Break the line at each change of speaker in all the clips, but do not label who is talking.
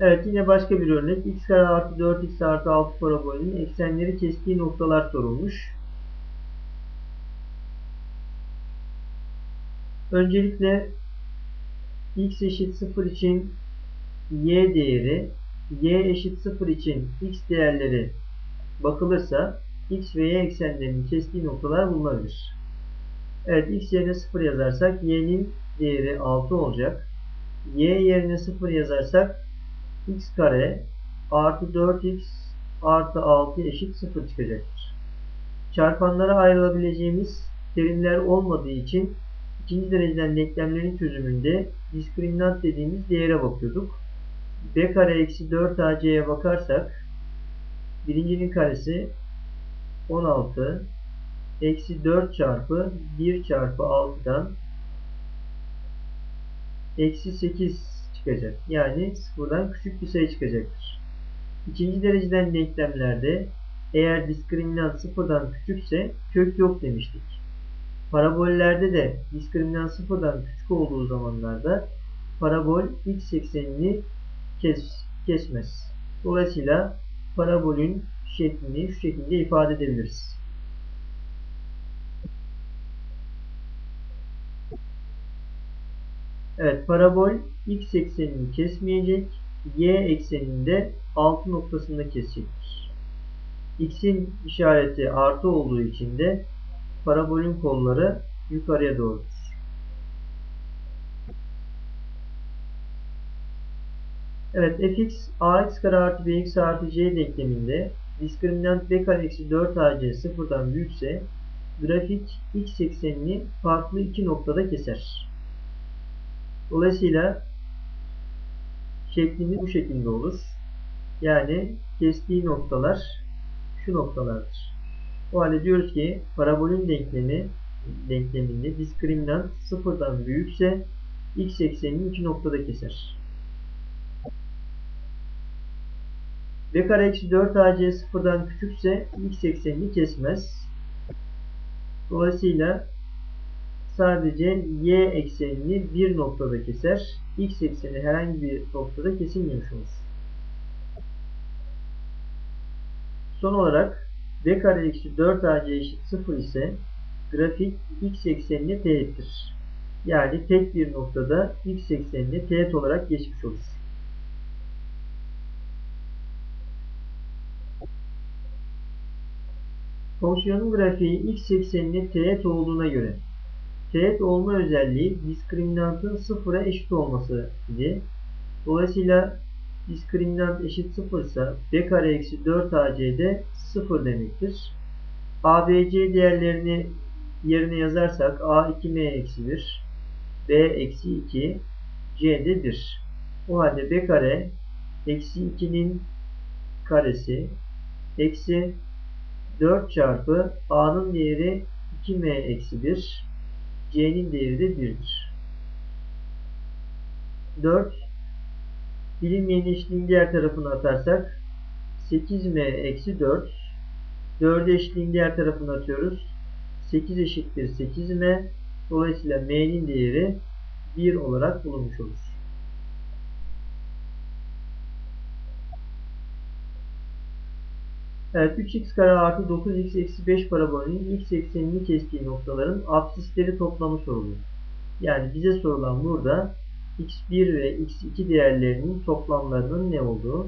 Evet yine başka bir örnek. x kare artı 4x artı 6 parabolünün eksenleri kestiği noktalar sorulmuş. Öncelikle x eşit 0 için y değeri, y eşit 0 için x değerleri bakılırsa x ve y eksenlerinin kestiği noktalar bulunabilir. Evet x yerine 0 yazarsak y'nin değeri 6 olacak. y yerine 0 yazarsak x kare artı 4x artı 6 eşit 0 çıkacaktır. Çarpanlara ayrılabileceğimiz terimler olmadığı için ikinci dereceden denklemlerin çözümünde diskriminant dediğimiz değere bakıyorduk. b kare eksi 4ac'ye bakarsak birincinin karesi 16 eksi 4 çarpı 1 çarpı 6'dan eksi 8 çıkacak. Yani sıfırdan küçük bir sayı çıkacaktır. İkinci dereceden denklemlerde eğer diskriminant sıfırdan küçükse kök yok demiştik. Parabollerde de diskriminant sıfırdan küçük olduğu zamanlarda parabol x eksenini kes, kesmez. Dolayısıyla parabolün şeklini şu şekilde ifade edebiliriz. Evet parabol x eksenini kesmeyecek. Y ekseninde 6 noktasında kesecektir. X'in işareti artı olduğu için de parabolün kolları yukarıya doğrudur. Evet fx ax kare artı bx artı c denkleminde diskriminant b kare eksi 4 ac sıfırdan büyükse grafik x eksenini farklı iki noktada keser. Dolayısıyla şeklimiz bu şekilde olur. Yani kestiği noktalar şu noktalardır. O halde diyoruz ki parabolün denklemi denkleminde diskriminant sıfırdan büyükse x eksenini iki noktada keser. b kare eksi 4 ac sıfırdan küçükse x eksenini kesmez. Dolayısıyla sadece y eksenini bir noktada keser. X ekseni herhangi bir noktada kesilmemiş olur. Son olarak b kare eksi 4 ac eşit 0 ise grafik x eksenine teğettir. Yani tek bir noktada x eksenine teğet olarak geçmiş olur. Fonksiyonun grafiği x eksenine teğet olduğuna göre teğet olma özelliği diskriminantın sıfıra eşit olması idi. Dolayısıyla diskriminant eşit 0 ise b kare eksi 4 ac'de 0 demektir. abc değerlerini yerine yazarsak a 2m eksi 1 b eksi 2 c'de 1. O halde b kare eksi 2'nin karesi eksi 4 çarpı a'nın değeri 2m eksi 1 c'nin değeri de 1'dir. 4 bilinmeyen eşliğin diğer tarafını atarsak 8m eksi 4 4'ü eşliğin diğer tarafını atıyoruz. 8 eşittir 8m dolayısıyla m'nin değeri 1 olarak bulunmuş olur. Evet 3x kare artı 9x eksi 5 parabolünün x eksenini kestiği noktaların absisleri toplamı soruluyor. Yani bize sorulan burada x1 ve x2 değerlerinin toplamlarının ne olduğu.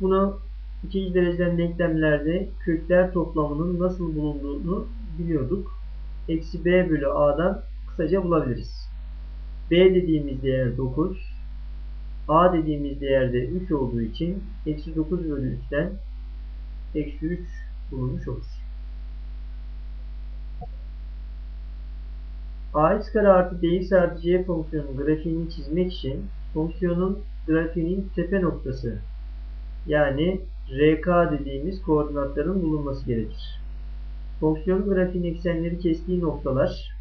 Bunu ikinci dereceden denklemlerde kökler toplamının nasıl bulunduğunu biliyorduk. Eksi b bölü a'dan kısaca bulabiliriz. b dediğimiz değer 9. a dediğimiz değerde 3 olduğu için eksi 9 bölü 3'ten eksi 3 bulunmuş olur. ax kare artı bx artı c fonksiyonun grafiğini çizmek için fonksiyonun grafiğinin tepe noktası yani rk dediğimiz koordinatların bulunması gerekir. Fonksiyonun grafiğin eksenleri kestiği noktalar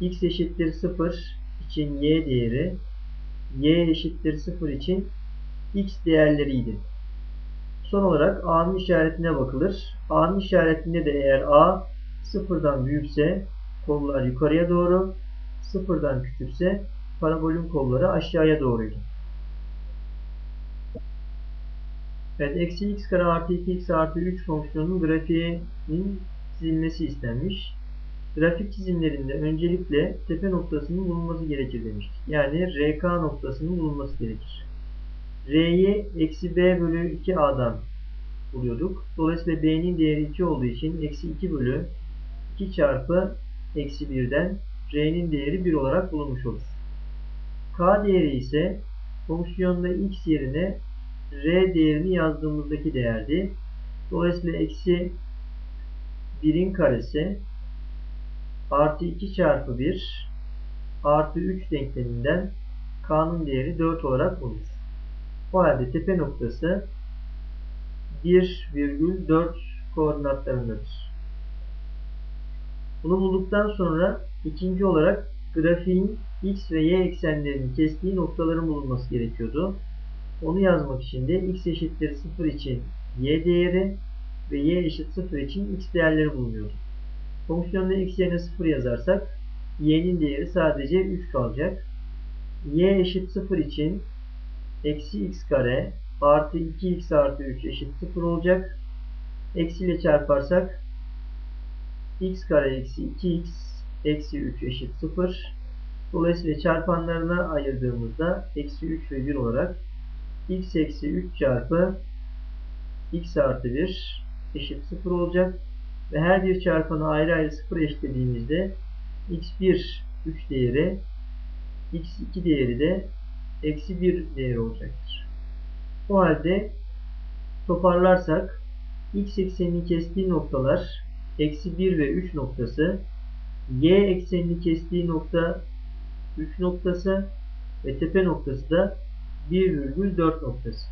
x eşittir 0 için y değeri, y eşittir 0 için x değerleriydi. Son olarak A'nın işaretine bakılır. A'nın işaretinde de eğer A sıfırdan büyükse kollar yukarıya doğru, sıfırdan küçükse parabolün kolları aşağıya doğruydu. Evet, eksi x kare artı 2x artı 3 fonksiyonunun grafiğinin çizilmesi istenmiş. Grafik çizimlerinde öncelikle tepe noktasının bulunması gerekir demiştik. Yani RK noktasının bulunması gerekir. R'yi eksi B bölü 2A'dan buluyorduk. Dolayısıyla B'nin değeri 2 olduğu için eksi 2 bölü 2 çarpı eksi 1'den R'nin değeri 1 olarak bulunmuş olur. K değeri ise fonksiyonda x yerine R değerini yazdığımızdaki değerdi. Dolayısıyla eksi 1'in karesi artı 2 çarpı 1 artı 3 denkleminden K'nın değeri 4 olarak bulunur. O halde tepe noktası 1,4 koordinatlarındadır. Bunu bulduktan sonra ikinci olarak grafiğin x ve y eksenlerinin kestiği noktaların bulunması gerekiyordu. Onu yazmak için de x eşittir 0 için y değeri ve y eşit 0 için x değerleri bulunuyordu. Fonksiyonda x yerine 0 yazarsak y'nin değeri sadece 3 kalacak. y eşit 0 için eksi x kare artı 2x artı 3 eşit 0 olacak. Eksi ile çarparsak x kare eksi 2x eksi 3 eşit 0. Dolayısıyla çarpanlarına ayırdığımızda eksi 3 ve 1 olarak x eksi 3 çarpı x artı 1 eşit 0 olacak. Ve her bir çarpanı ayrı ayrı 0 eşitlediğimizde x1 3 değeri x2 değeri de eksi 1 değeri olacaktır. O halde toparlarsak x eksenini kestiği noktalar eksi 1 ve 3 noktası y eksenini kestiği nokta 3 noktası ve tepe noktası da 1,4 noktası.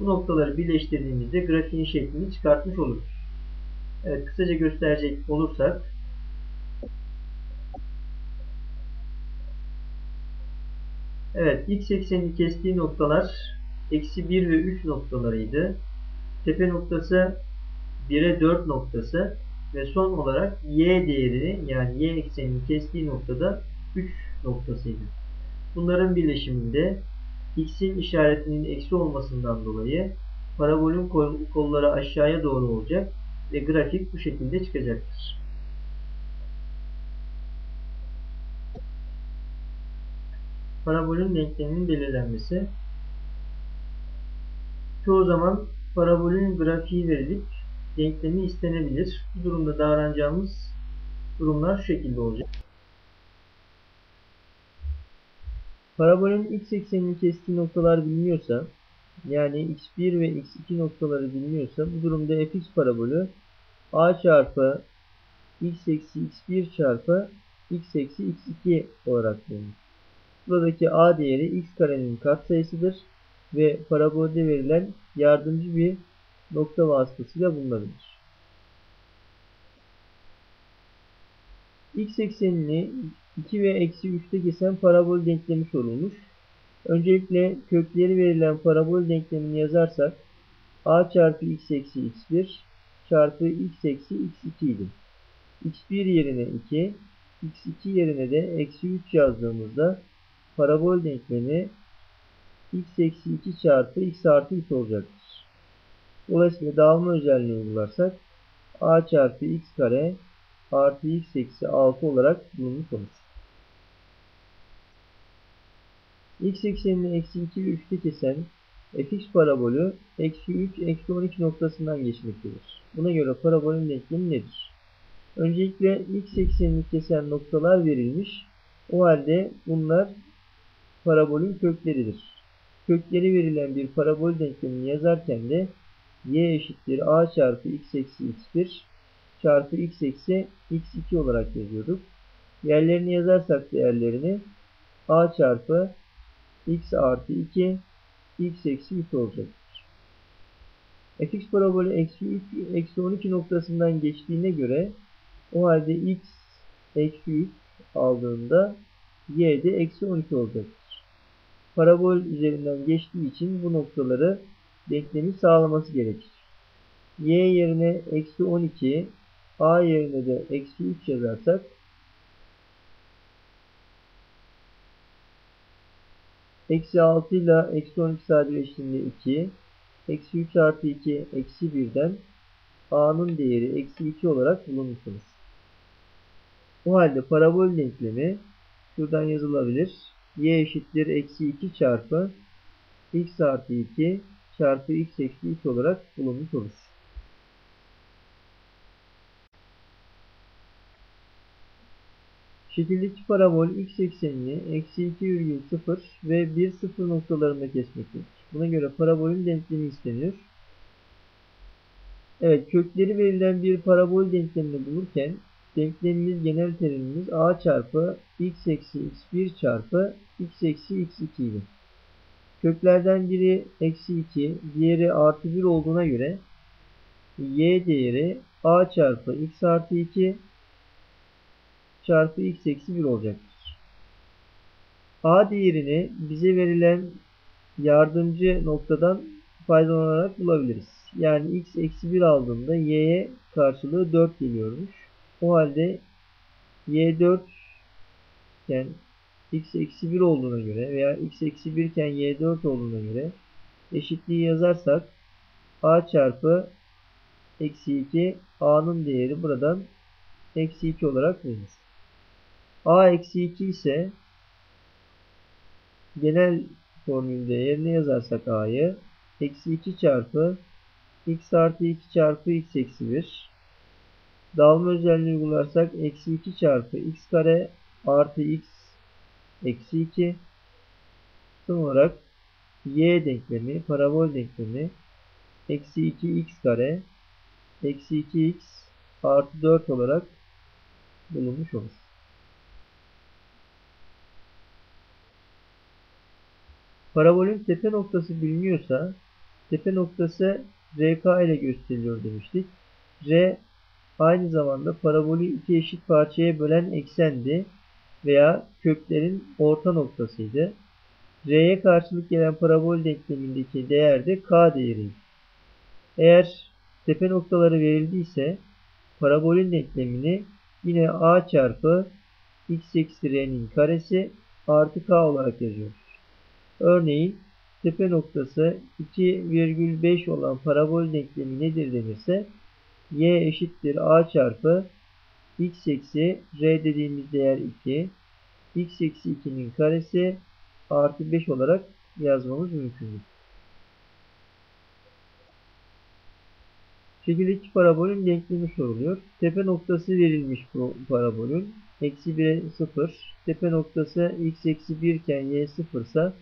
Bu noktaları birleştirdiğimizde grafiğin şeklini çıkartmış oluruz. Evet kısaca gösterecek olursak Evet x eksenini kestiği noktalar eksi 1 ve 3 noktalarıydı. Tepe noktası 1'e 4 noktası ve son olarak y değerini yani y eksenini kestiği noktada 3 noktasıydı. Bunların birleşiminde x'in işaretinin eksi olmasından dolayı parabolün kolları aşağıya doğru olacak ve grafik bu şekilde çıkacaktır. Parabolün denkleminin belirlenmesi çoğu zaman parabolün grafiği verilip denklemi istenebilir. Bu durumda davranacağımız durumlar şu şekilde olacak. Parabolün x eksenini kestiği noktalar biliniyorsa yani x1 ve x2 noktaları biliniyorsa bu durumda fx parabolü a çarpı x eksi x1 çarpı x eksi x2 olarak bulunur. Buradaki a değeri x karenin katsayısıdır ve parabolde verilen yardımcı bir nokta vasıtasıyla bulunabilir. x eksenini 2 ve eksi 3'te kesen parabol denklemi sorulmuş. Öncelikle kökleri verilen parabol denklemini yazarsak a çarpı x eksi x1 çarpı x eksi x2 idi. x1 yerine 2, x2 yerine de eksi 3 yazdığımızda parabol denklemi x eksi 2 çarpı x artı 3 olacaktır. Dolayısıyla dağılma özelliğini uygularsak a çarpı x kare artı x eksi 6 olarak bulunmuş olur. x eksenini eksi 2 ve 3'te kesen fx parabolü eksi 3 eksi 12 noktasından geçmektedir. Buna göre parabolün denklemi nedir? Öncelikle x eksenini kesen noktalar verilmiş. O halde bunlar parabolün kökleridir. Kökleri verilen bir parabol denklemini yazarken de y eşittir a çarpı x eksi x1 çarpı x eksi x2 olarak yazıyorduk. Yerlerini yazarsak değerlerini a çarpı x artı 2 x eksi 3 olacaktır. fx parabolü eksi 3 eksi 12 noktasından geçtiğine göre o halde x eksi 3 aldığında y de eksi 12 olacaktır. Parabol üzerinden geçtiği için bu noktaları denklemi sağlaması gerekir. y yerine eksi 12 a yerine de eksi 3 yazarsak Eksi 6 ile eksi 12 sadeleştiğinde 2. eksi 3 artı 2 eksi 1'den a'nın değeri eksi 2 olarak bulunmuşsunuz. O halde parabol denklemi şuradan yazılabilir. Y eşittir eksi 2 çarpı x artı 2 çarpı x eksi 3 olarak bulunmuş olur. Şekildeki parabol x eksenini eksi 2,0 ve 1 0 noktalarında kesmektedir. Buna göre parabolün denklemi isteniyor. Evet kökleri verilen bir parabol denklemini bulurken denklemimiz genel terimimiz a çarpı x eksi x1 çarpı x eksi x2 idi. Köklerden biri eksi 2, diğeri artı 1 olduğuna göre y değeri a çarpı x artı 2 çarpı x eksi 1 olacaktır. A değerini bize verilen yardımcı noktadan faydalanarak bulabiliriz. Yani x eksi 1 aldığımda y'ye karşılığı 4 geliyormuş. O halde y 4 iken x eksi 1 olduğuna göre veya x eksi 1 iken y 4 olduğuna göre eşitliği yazarsak a çarpı eksi 2 a'nın değeri buradan eksi 2 olarak bulunur a eksi 2 ise genel formülde yerine yazarsak a'yı eksi 2 çarpı x artı 2 çarpı x eksi 1 dağılma özelliğini uygularsak eksi 2 çarpı x kare artı x eksi 2 son olarak y denklemi parabol denklemi eksi 2 x kare eksi 2 x artı 4 olarak bulunmuş olur. Parabolün tepe noktası biliniyorsa tepe noktası RK ile gösteriliyor demiştik. R aynı zamanda parabolü iki eşit parçaya bölen eksendi veya köklerin orta noktasıydı. R'ye karşılık gelen parabol denklemindeki değer de K değeriydi. Eğer tepe noktaları verildiyse parabolün denklemini yine A çarpı x eksi R'nin karesi artı K olarak yazıyoruz. Örneğin tepe noktası 2,5 olan parabol denklemi nedir denirse y eşittir a çarpı x eksi r dediğimiz değer 2 x eksi 2'nin karesi artı 5 olarak yazmamız mümkündür. Şekildeki parabolün denklemi soruluyor. Tepe noktası verilmiş bu parabolün. Eksi 1'e 0. Tepe noktası x eksi 1 iken y 0 ise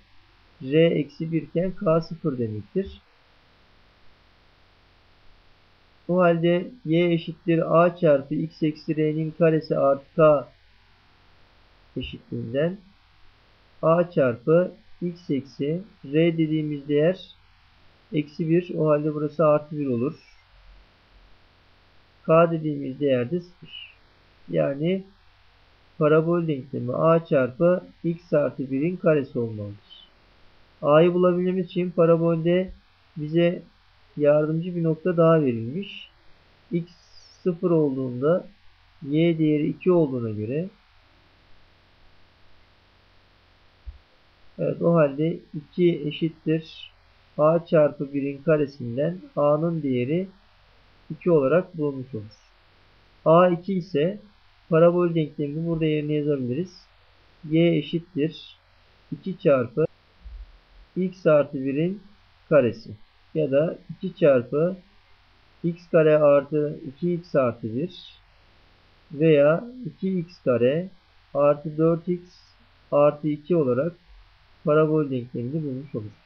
r eksi 1 iken k 0 demektir. O halde y eşittir a çarpı x eksi r'nin karesi artı k eşitliğinden a çarpı x eksi r dediğimiz değer eksi 1 o halde burası artı 1 olur. k dediğimiz değer de 0. Yani parabol denklemi a çarpı x artı 1'in karesi olmalıdır. A'yı bulabilmemiz için parabolde bize yardımcı bir nokta daha verilmiş. X 0 olduğunda Y değeri 2 olduğuna göre Evet o halde 2 eşittir A çarpı 1'in karesinden A'nın değeri 2 olarak bulunmuş olur. A 2 ise parabol denklemini burada yerine yazabiliriz. Y eşittir 2 çarpı x artı 1'in karesi ya da 2 çarpı x kare artı 2x artı 1 veya 2x kare artı 4x artı 2 olarak parabol denklemini bulmuş oluruz.